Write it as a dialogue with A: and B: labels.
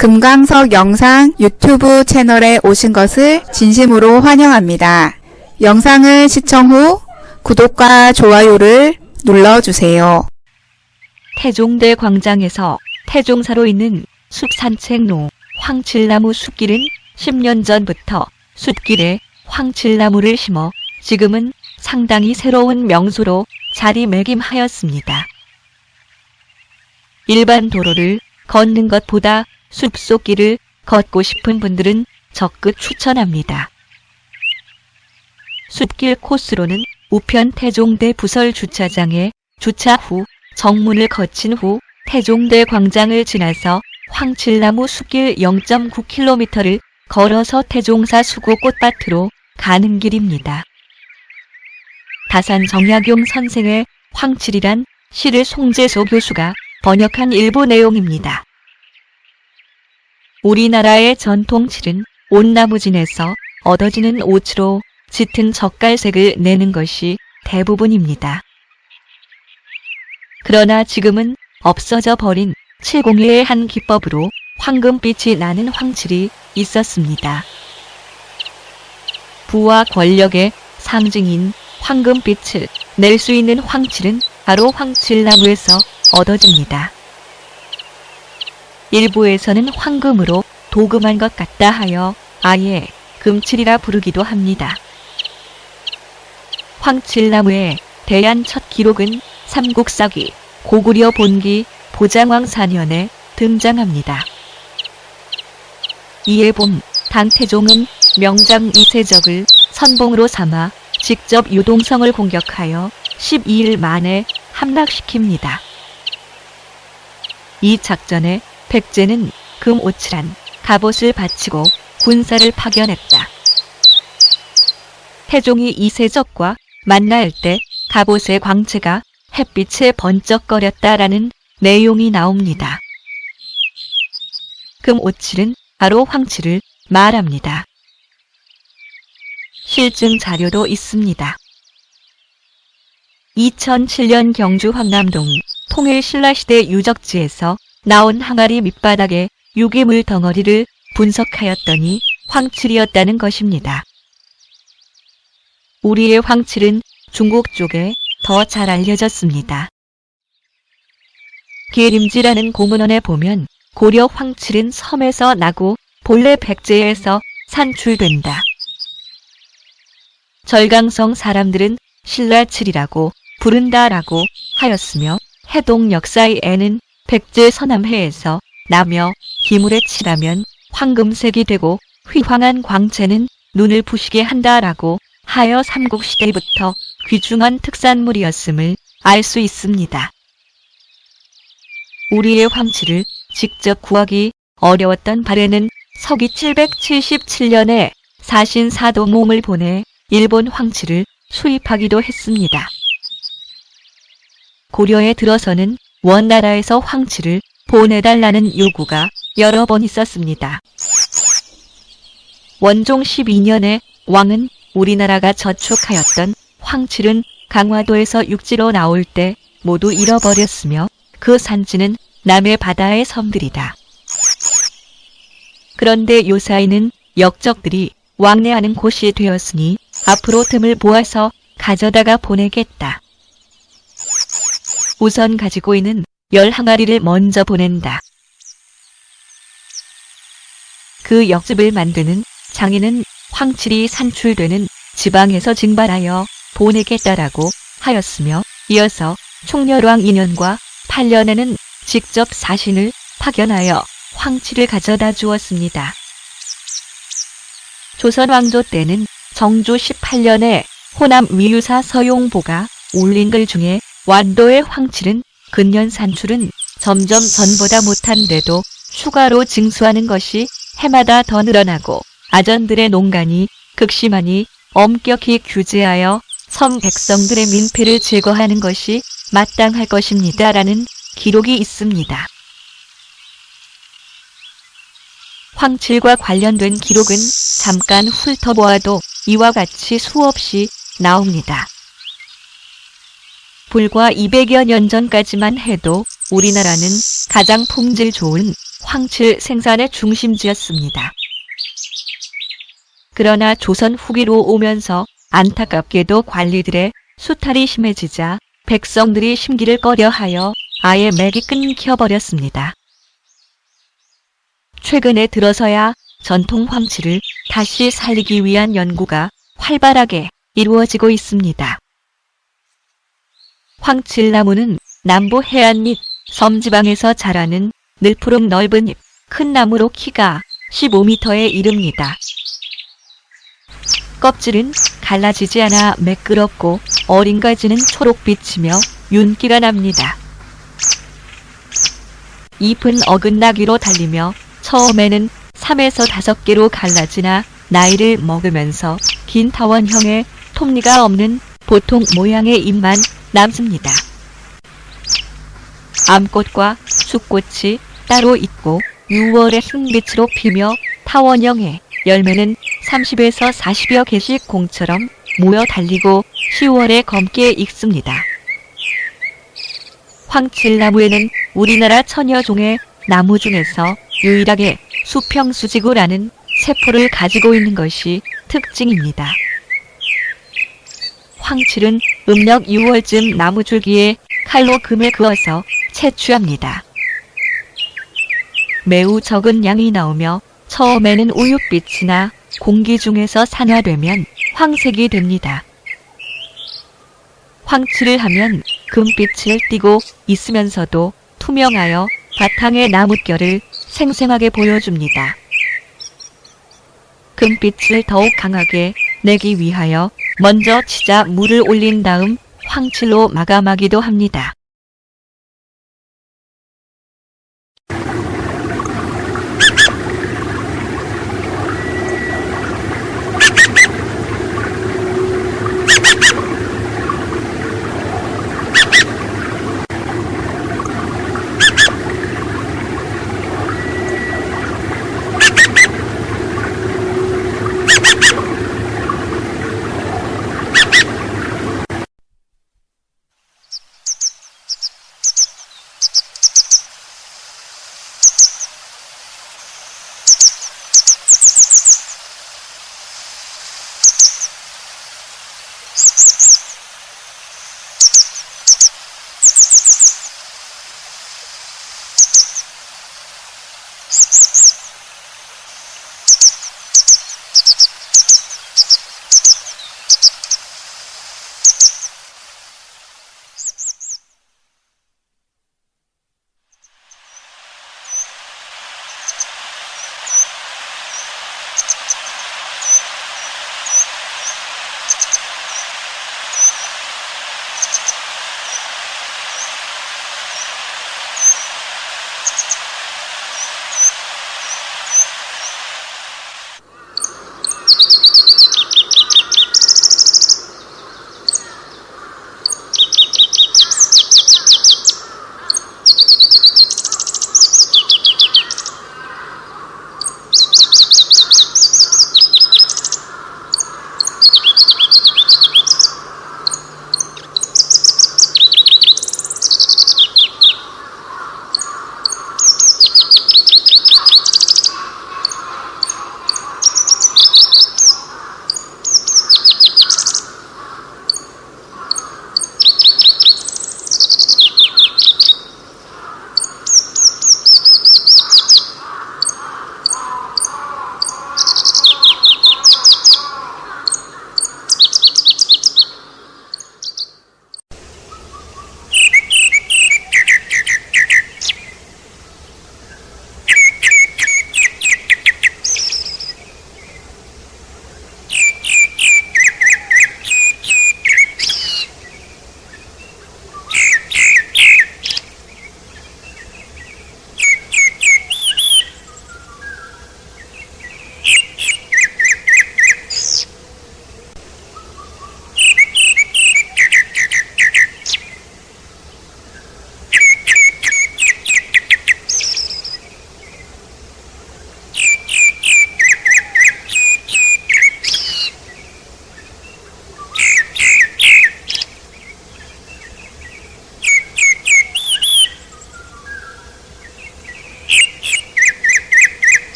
A: 금강석 영상 유튜브 채널에 오신 것을 진심으로 환영합니다. 영상을 시청 후 구독과 좋아요를 눌러주세요.
B: 태종대 광장에서 태종사로 있는 숲 산책로 황칠나무 숲길은 10년 전부터 숲길에 황칠나무를 심어 지금은 상당히 새로운 명소로 자리매김하였습니다. 일반 도로를 걷는 것보다 숲속 길을 걷고 싶은 분들은 적극 추천합니다. 숲길 코스로는 우편 태종대 부설 주차장에 주차 후 정문을 거친 후 태종대 광장을 지나서 황칠나무 숲길 0.9km를 걸어서 태종사 수구 꽃밭으로 가는 길입니다. 다산 정약용 선생의 황칠이란 시를 송재소 교수가 번역한 일부 내용입니다. 우리나라의 전통칠은 온나무진에서 얻어지는 옷으로 짙은 젓갈색을 내는 것이 대부분입니다. 그러나 지금은 없어져 버린 702의 한 기법으로 황금빛이 나는 황칠이 있었습니다. 부와 권력의 상징인 황금빛을 낼 수 있는 황칠은 바로 황칠나무에서 얻어집니다. 일부에서는 황금으로 도금한 것 같다 하여 아예 금칠이라 부르기도 합니다. 황칠나무에 대한 첫 기록은 삼국사기 고구려 본기 보장왕 4년에 등장합니다. 이에 봄 당태종은 명장 이세적을 선봉으로 삼아 직접 유동성을 공격하여 12일 만에 함락시킵니다. 이 작전에 백제는 금 오칠한 갑옷을 바치고 군사를 파견했다. 태종이 이세적과 만날 때 갑옷의 광채가 햇빛에 번쩍거렸다라는 내용이 나옵니다. 금오칠은 바로 황칠을 말합니다. 실증 자료도 있습니다. 2007년 경주 황남동 통일신라시대 유적지에서 나온 항아리 밑바닥에 유기물 덩어리를 분석하였더니 황칠이었다는 것입니다. 우리의 황칠은 중국 쪽에 더 잘 알려졌습니다. 계림지라는 고문원에 보면 고려 황칠은 섬에서 나고 본래 백제에서 산출된다. 절강성 사람들은 신라칠이라고 부른다라고 하였으며 해동 역사에는 백제 서남해에서 나며 기물에 칠하면 황금색이 되고 휘황한 광채는 눈을 부시게 한다라고 하여 삼국시대부터 귀중한 특산물이었음을 알 수 있습니다. 우리의 황치를 직접 구하기 어려웠던 발에는 서기 777년에 사신 사도 몸을 보내 일본 황치를 수입하기도 했습니다. 고려에 들어서는 원나라에서 황치를 보내달라는 요구가 여러 번 있었습니다. 원종 12년에 왕은 우리나라가 저축하였던 황칠은 강화도에서 육지로 나올 때 모두 잃어버렸으며 그 산지는 남해 바다의 섬들이다. 그런데 요사이는 역적들이 왕래하는 곳이 되었으니 앞으로 틈을 보아서 가져다가 보내겠다. 우선 가지고 있는 열 항아리를 먼저 보낸다. 그 역집을 만드는 장인은 황칠이 산출되는 지방에서 증발하여 보내겠다라고 하였으며 이어서 총렬왕 2년과 8년에는 직접 사신을 파견하여 황칠을 가져다 주었습니다. 조선 왕조 때는 정조 18년에 호남 위유사 서용보가 올린 글 중에 완도의 황칠은 근년 산출은 점점 전보다 못한데도 추가로 징수하는 것이 해마다 더 늘어나고 아전들의 농간이 극심하니 엄격히 규제하여 섬 백성들의 민폐를 제거하는 것이 마땅할 것입니다 라는 기록이 있습니다. 황칠과 관련된 기록은 잠깐 훑어보아도 이와 같이 수없이 나옵니다. 불과 200여 년 전까지만 해도 우리나라는 가장 품질 좋은 황칠 생산의 중심지였습니다. 그러나 조선 후기로 오면서 안타깝게도 관리들의 수탈이 심해지자 백성들이 심기를 꺼려하여 아예 맥이 끊겨버렸습니다. 최근에 들어서야 전통 황치를 다시 살리기 위한 연구가 활발하게 이루어지고 있습니다. 황칠나무는 남부 해안 및 섬지방에서 자라는 늘푸름 넓은 잎, 큰 나무로 키가 15m에 이릅니다. 껍질은 갈라지지 않아 매끄럽고 어린 가지는 초록빛이며 윤기가 납니다. 잎은 어긋나기로 달리며 처음에는 3에서 5개로 갈라지나 나이를 먹으면서 긴 타원형의 톱니가 없는 보통 모양의 잎만 남습니다. 암꽃과 숫꽃이 따로 있고 6월에 흰빛으로 피며 타원형의 열매는 30에서 40여 개씩 공처럼 모여 달리고 10월에 검게 익습니다. 황칠나무에는 우리나라 천여종의 나무 중에서 유일하게 수평수지구라는 세포를 가지고 있는 것이 특징입니다. 황칠은 음력 6월쯤 나무 줄기에 칼로 금을 그어서 채취합니다. 매우 적은 양이 나오며 처음에는 우윳빛이나 공기 중에서 산화되면 황색이 됩니다. 황칠을 하면 금빛을 띠고 있으면서도 투명하여 바탕의 나뭇결을 생생하게 보여줍니다. 금빛을 더욱 강하게 내기 위하여 먼저 치자 물을 올린 다음 황칠로 마감하기도 합니다.